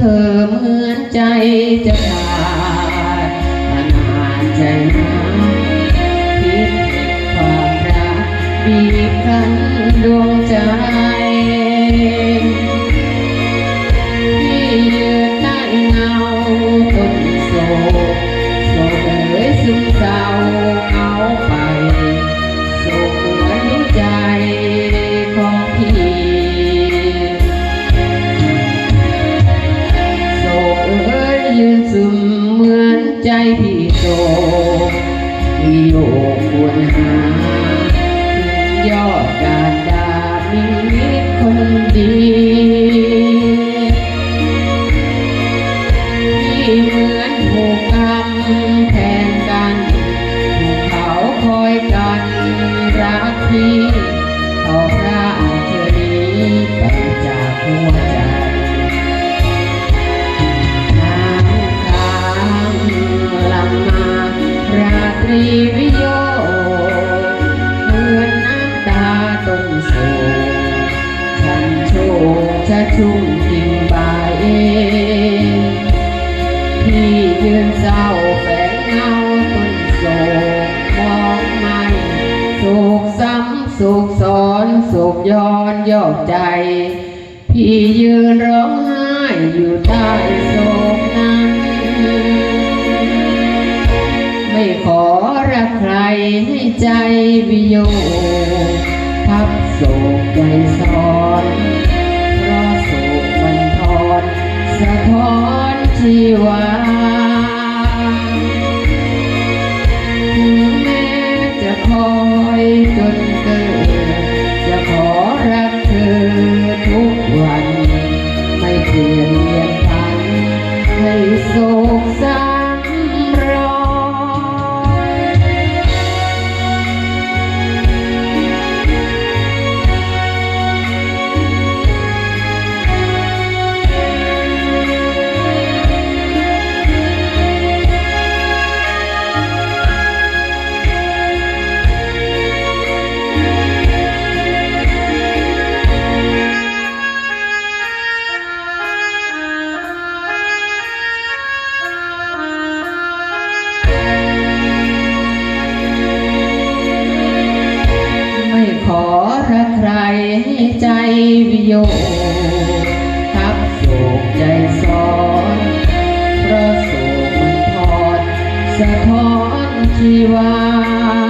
เธอเหมือนใจจะขาดมานานใจนะคิดความรักบีบคั้นดวงใจที่ยืนในเงาคนโศกโศกซึมเศร้เอาไป ซึมเหมือนใจพี่โศกมีโยกควรหาถึงยอดการดาบมีมิตรคนดี รีวิโยเหมือนน้ำตาต้นโศกฉันโชคจะชุ่มกิ่งใบเองพี่ยืนเศร้าแฝงเงาต้นโศกมองไม่โศกซ้ำโศกซ้อนโศกย้อนยอกใจ พี่ยืนร้องไห้อยู่ใต้โศก ใจวิโยทับโศกใจซ้อนเพราะโศกมันทอนสะท้อนชีว โยทับโศกใจซ้อนเพราะโศกมันทอดสะท้อนชีวา